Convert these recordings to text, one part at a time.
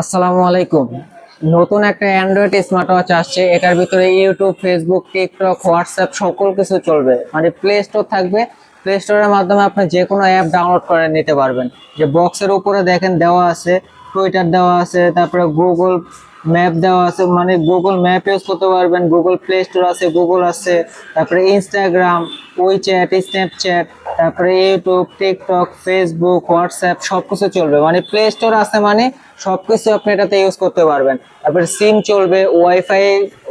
আসসালামু আলাইকুম। নতুন একটা অ্যান্ড্রয়েড স্মার্ট ওয়াচ আসছে। এটার ভিতরে ইউটিউব ফেসবুক টিকটক হোয়াটসঅ্যাপ সকল কিছু চলবে। মানে প্লে স্টোর থাকবে। প্লে স্টোরের মাধ্যমে আপনি যে কোনো অ্যাপ ডাউনলোড করে নিতে পারবেন। যে বক্সের উপরে দেখেন দেওয়া আছে। টুইটার দেওয়া আছে, তারপরে গুগল ম্যাপ দেওয়া আছে মানে গুগল ম্যাপ ইউজ করতে পারবেন গুগল প্লে স্টোর আছে গুগল আছে, তারপরে ইনস্টাগ্রাম উইচ্যাট স্ন্যাপচ্যাট তারপরে ইউটিউব টিকটক ফেসবুক হোয়াটসঅ্যাপ সব কিছু চলবে। মানে প্লে স্টোর আছে মানে সব কিছু আপনি এটাতে ইউজ করতে পারবেন। তারপরে সিম চলবে ওয়াইফাই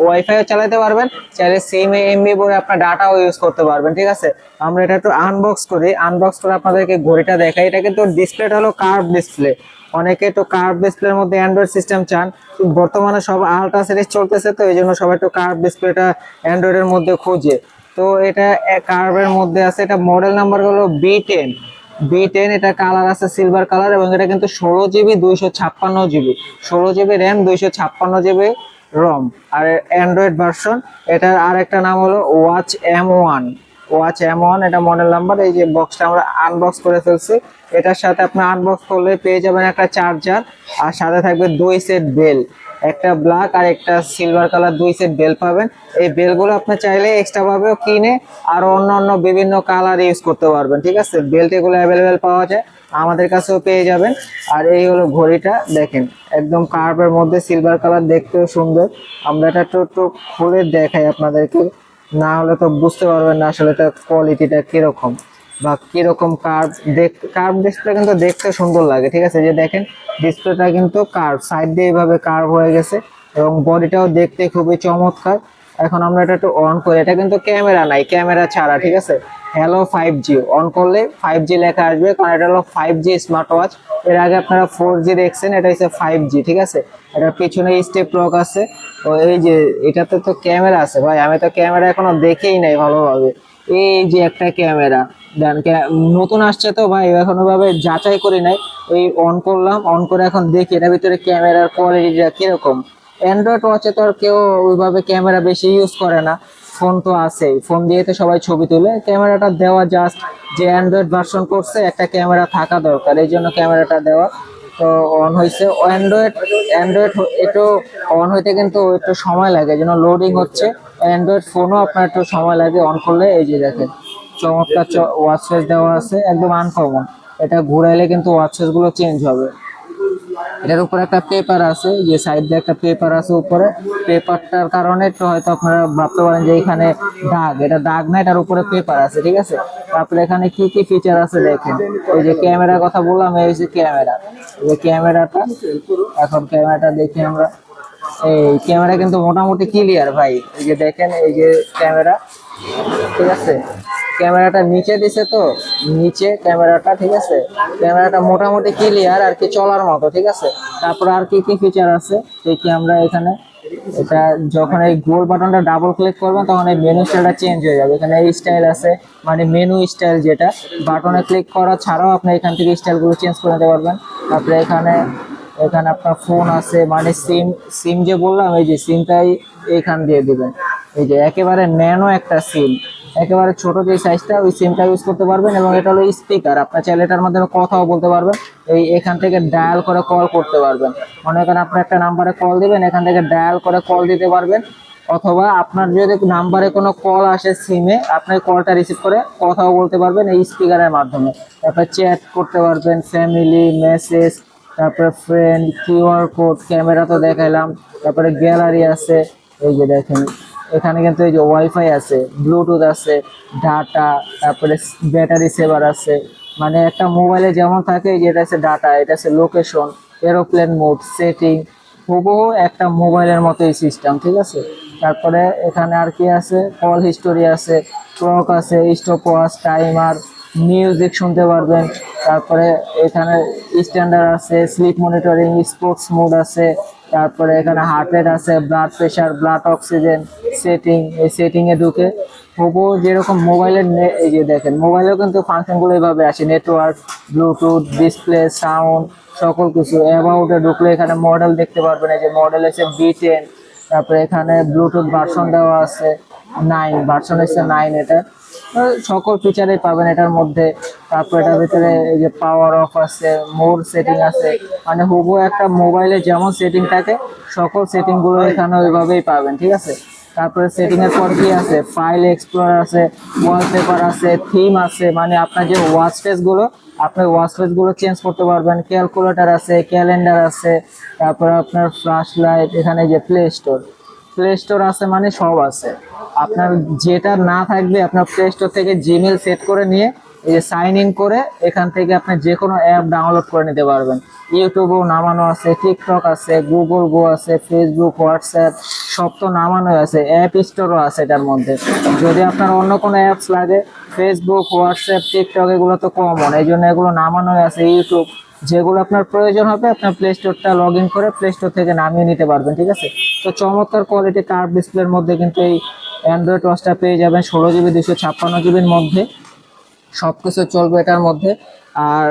ওয়াইফাইও চালাতে পারবেন, চাইলে সিমে এমবি ভরে আপনার ডাটাও ইউজ করতে পারবেন, ঠিক আছে? আমরা এটা একটু আনবক্স করি আনবক্স করে আপনাদেরকে ঘড়িটা দেখাই। এটা কিন্তু ডিসপ্লেটা হলো কার্ভ ডিসপ্লে অনেকে তো কার্ভ ডিসপ্লের মধ্যে অ্যান্ড্রয়েড সিস্টেম চান বর্তমানে সব আলট্রা সিরিজ চলতেছে তো, এই জন্য সবাই একটু কার্ভ ডিসপ্লেটা অ্যান্ড্রয়েডের মধ্যে খুঁজে। তো এটা কার্ভের মধ্যে আছে, এটা মডেল নাম্বার হলো বি টেন বি টেন এটা কালার আছে সিলভার কালার এবং এটা কিন্তু ষোলো জিবি দুইশো ছাপ্পান্ন জিবি ষোলো জিবি র্যাম দুইশো ছাপ্পান্ন জিবি রম আর অ্যান্ড্রয়েড ভার্সন এটার আর একটা নাম হলো watch M one watch M one এটা মডেল নাম্বার এই যে বক্সটা আমরা আনবক্স করে ফেলছি। এটার সাথে আপনি আনবক্স করলে পেয়ে যাবেন একটা চার্জার আর সাথে থাকবে দুই সেট বেল একটা ব্ল্যাক আর একটা সিলভার কালার দুই সেট বেল পাবেন। এই বেলগুলো আপনি চাইলে এক্সট্রা ভাবেও কিনে আর অন্য অন্য বিভিন্ন কালার ইউজ করতে পারবেন, ঠিক আছে? বেল্ট এগুলো অ্যাভেলেবেল পাওয়া যায়, আমাদের কাছেও পেয়ে যাবেন। আর এই হলো ঘড়িটা, দেখেন, একদম কার্ভের মধ্যে সিলভার কালার দেখতেও সুন্দর। আমরা এটা একটু খুলে দেখাই আপনাদেরকে। না হলে তো বুঝতে পারবেন না আসলে এটা কোয়ালিটিটা কীরকম বা কীরকম কার্ভ দেখ কার্ভ ডিসপ্লে কিন্তু দেখতে সুন্দর লাগে, ঠিক আছে? যে দেখেন ডিসপ্লেটা কিন্তু কার্ভ সাইড দিয়ে এইভাবে কার্ভ হয়ে গেছে এবং বডিটাও দেখতে খুবই চমৎকার। এখন আমরা এটা একটু অন করি। এটা কিন্তু ক্যামেরা নাই, ক্যামেরা ছাড়া, ঠিক আছে? হ্যালো ফাইভ জি অন করলে ফাইভ জি লেখা আসবে, কারণ এটা হলো ফাইভ জি স্মার্ট ওয়াচ এর আগে আপনারা ফোর জি দেখছেন, এটা হচ্ছে ফাইভ জি ঠিক আছে? এটার পিছনে স্টেপ লক আছে। তো এই যে, এটাতে তো ক্যামেরা আছে ভাই, আমি তো ক্যামেরা এখনও দেখেই নাই ভালোভাবে। এই যে একটা ক্যামেরা, দেন নতুন আসছে তো ভাই, এখনও ভাবে যাচাই করি নাই। এই অন করলাম অন করে এখন দেখি, এটার ভিতরে ক্যামেরার কোয়ালিটিটা কীরকম। অ্যান্ড্রয়েড ওয়াচে তো আর কেউ ওইভাবে ক্যামেরা বেশি ইউজ করে না। ফোন তো আছেই। ফোন দিয়ে তো সবাই ছবি তুলে। ক্যামেরাটা দেওয়া জাস্ট যে অ্যান্ড্রয়েড ভার্সন করছে, একটা ক্যামেরা থাকা দরকার। এই জন্য ক্যামেরাটা দেওয়া তো অন হয়েছে অ্যান্ড্রয়েড অ্যান্ড্রয়েড একটু অন হইতে কিন্তু একটু সময় লাগে। যেন লোডিং হচ্ছে। অ্যান্ড্রয়েড ফোনও আপনার একটু সময় লাগে অন করলে। এই যে দেখেন, চমৎকার ওয়াচ ফেস দেওয়া আছে। একদম আনকমন এটা ঘুরাইলে কিন্তু ওয়াচ ফেসগুলো চেঞ্জ হবে। এটার উপরে একটা পেপার আছে, যে সাইড দিয়ে একটা পেপার আছে উপরে। পেপারটার কারণে একটু হয়তো আপনারা ভাবতে পারেন যে এখানে দাগ। এটা দাগ না, এটার উপরে পেপার আছে, ঠিক আছে? তারপরে এখানে কি কি ফিচার আছে দেখেন। এই যে ক্যামেরার কথা বললাম, এই যে ক্যামেরা এই যে ক্যামেরাটা এখন ক্যামেরাটা দেখি আমরা। এই ক্যামেরা কিন্তু মোটামুটি ক্লিয়ার ভাই। এই যে দেখেন, এই যে ক্যামেরা ঠিক আছে? ক্যামেরাটা নিচে দিছে তো, নিচে ক্যামেরাটা, ঠিক আছে? ক্যামেরাটা মোটামুটি ক্লিয়ার আর কি চলার মতো, ঠিক আছে? তারপর আর কি কি ফিচার আছে? দেখি আমরা এখানে। এটা যখন এই গোল বাটনটা ডাবল ক্লিক করবেন, তখন এই মেনু স্টাইলটা চেঞ্জ হয়ে যাবে। এখানে এই স্টাইল আছে মানে মেনু স্টাইল যেটা। বাটনে ক্লিক করা ছাড়াও আপনি এখান থেকে স্টাইলগুলো চেঞ্জ করে নিতে পারবেন। তারপরে এখানে এখানে আপনার ফোন আছে মানে সিম সিম যে বললাম, এই যে সিমটাই এখান দিয়ে দিবেন। এই যে একেবারে ন্যানো একটা সিম একেবারে ছোট যে সাইজটা ওই সিমটা ইউজ করতে পারবেন এবং এটা হলো স্পিকার আপনার চাইলে এটার মাধ্যমে কথাও বলতে পারবেন। এই এখান থেকে ডায়াল করে কল করতে পারবেন। মনে করেন আপনি একটা নাম্বারে কল দিবেন, এখান থেকে ডায়াল করে কল দিতে পারবেন। অথবা আপনার যদি নাম্বারে কোনো কল আসে সিমে আপনি কলটা রিসিভ করে কথাও বলতে পারবেন এই স্পিকারের মাধ্যমে। তারপরে চ্যাট করতে পারবেন ফ্যামিলি মেসেজ তারপরে ফ্রেন্ড কিউআর কোড ক্যামেরা তো দেখাইলাম। তারপরে গ্যালারি আছে। এই যে দেখেন। এখানে কিন্তু এই যে ওয়াইফাই আছে ব্লুটুথ আছে ডাটা তারপরে ব্যাটারি সেভার আছে। মানে একটা মোবাইলে যেমন থাকে, এই যে এটা আছে ডাটা এটা আছে লোকেশন এরোপ্লেন মোড সেটিং হুবহু একটা মোবাইলের মতোই সিস্টেম ঠিক আছে? তারপরে এখানে আর কি আছে? কল হিস্টোরি আছে ক্লক আছে স্টপ ওয়াচ টাইমার মিউজিক শুনতে পারবেন। তারপরে এখানে স্ট্যান্ডার্ড আছে স্লিপ মনিটরিং স্পোর্টস মোড আছে। তারপরে এখানে হার্ট রেট আছে blood pressure blood oxygen setting এই সেটিং এ ঢুকে। হুবহু যেরকম মোবাইলের এই যে দেখেন মোবাইলেও কিন্তু ফাংশনগুলো এইভাবে আসে নেটওয়ার্ক ব্লুটুথ ডিসপ্লে সাউন্ড সকল কিছু। অ্যাবাউটে ঢুকলে এখানে মডেল দেখতে পারবেন, এই যে মডেল আছে বি টেন তারপরে এখানে ব্লুটুথ ভার্সন দেওয়া আছে নাইন ভার্সন হচ্ছে নাইন এটা। সকল ফিচারই পাবেন এটার মধ্যে। তারপর এটার ভিতরে এই যে পাওয়ার অফ আছে মোর সেটিং আছে। মানে হুবু একটা মোবাইলে যেমন সেটিং থাকে, সকল সেটিংগুলো এখানে ওইভাবেই পাবেন, ঠিক আছে? তারপরে সেটিং এর পর কি আছে? ফাইল এক্সপ্লোরার আছে ওয়ালপেপার আছে থিম আছে। মানে আপনার যে ওয়াচ ফেসগুলো, আপনি ওয়াচ ফেসগুলো চেঞ্জ করতে পারবেন। ক্যালকুলেটর আছে ক্যালেন্ডার আছে, তারপরে আপনার ফ্ল্যাশ লাইট এখানে যে প্লে স্টোর প্লে স্টোর আছে মানে সব আছে। আপনার যেটা না থাকবে, আপনার প্লে স্টোর থেকে জিমেল সেট করে নিয়ে, এই যে সাইন ইন করে, এখান থেকে আপনি যে কোনো অ্যাপ ডাউনলোড করে নিতে পারবেন। ইউটিউবও নামানো আছে টিকটক আছে গুগল গো আছে ফেসবুক হোয়াটসঅ্যাপ সব তো নামানো আছে। অ্যাপ স্টোরও আছে এটার মধ্যে। যদি আপনার অন্য কোনো অ্যাপস লাগে ফেসবুক হোয়াটসঅ্যাপ টিকটক এগুলো তো কমন এই জন্য এগুলো নামানোই আছে। ইউটিউব যেগুলো আপনার প্রয়োজন হবে, আপনার প্লে স্টোরটা লগ ইন করে প্লে স্টোর থেকে নামিয়ে নিতে পারবেন, ঠিক আছে? তো চমৎকার কোয়ালিটি কার্ভ ডিসপ্লের মধ্যে কিন্তু এই অ্যান্ড্রয়েড ওয়াচটা পেয়ে যাবেন ষোলো জিবি দুশো ছাপ্পান্ন জিবির মধ্যে। সব কিছু চলবে এটার মধ্যে। আর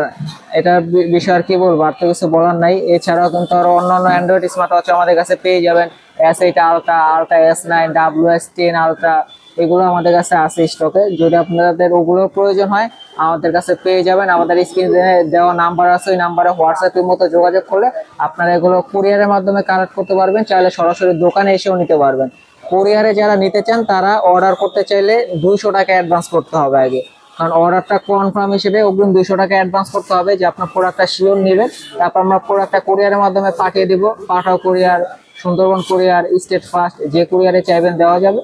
এটার বিষয়ে আর কি বলব, আর তো কিছু বলার নাই। এছাড়াও কিন্তু আরও অন্যান্য অ্যান্ড্রয়েড স্মার্ট ওয়াচ আমাদের কাছে পেয়ে যাবেন। S eight ultra ultra S nine W S ten ultra এগুলো আমাদের কাছে আছে স্টকে যদি আপনাদের ওগুলো প্রয়োজন হয় আমাদের কাছে পেয়ে যাবেন। আমাদের স্ক্রিনে দেওয়া নাম্বার আছে, ওই নাম্বারে হোয়াটসঅ্যাপের মতো যোগাযোগ করলে আপনারা এগুলো কুরিয়ারের মাধ্যমে কালেক্ট করতে পারবেন। চাইলে সরাসরি দোকানে এসেও নিতে পারবেন। কুরিয়ারে যারা নিতে চান, তারা অর্ডার করতে চাইলে দুইশো টাকা অ্যাডভান্স করতে হবে আগে। কারণ অর্ডারটা কনফার্ম হিসেবে অগ্রিম দুইশো টাকা অ্যাডভান্স করতে হবে যে আপনার প্রোডাক্টটা শিওর নেবেন। তারপর আমরা প্রোডাক্টটা কুরিয়ারের মাধ্যমে পাঠিয়ে দিব। Pathao courier Sundarban courier steadfast যে কুরিয়ারে চাইবেন দেওয়া যাবে।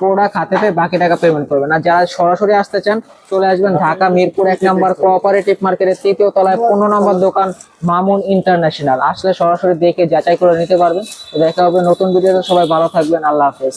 প্রোডাক্ট হাতে পেয়ে বাকি টাকা পেমেন্ট করবেন। আর যারা সরাসরি আসতে চান, চলে আসবেন ঢাকা মিরপুর এক নম্বর কোঅপারেটিভ মার্কেটের তৃতীয় তলায়, পনেরো নম্বর দোকান মামুন ইন্টারন্যাশনাল আসলে সরাসরি দেখে যাচাই করে নিতে পারবেন। দেখা হবে নতুন ভিডিওতে সবাই ভালো থাকবেন। আল্লাহ হাফেজ।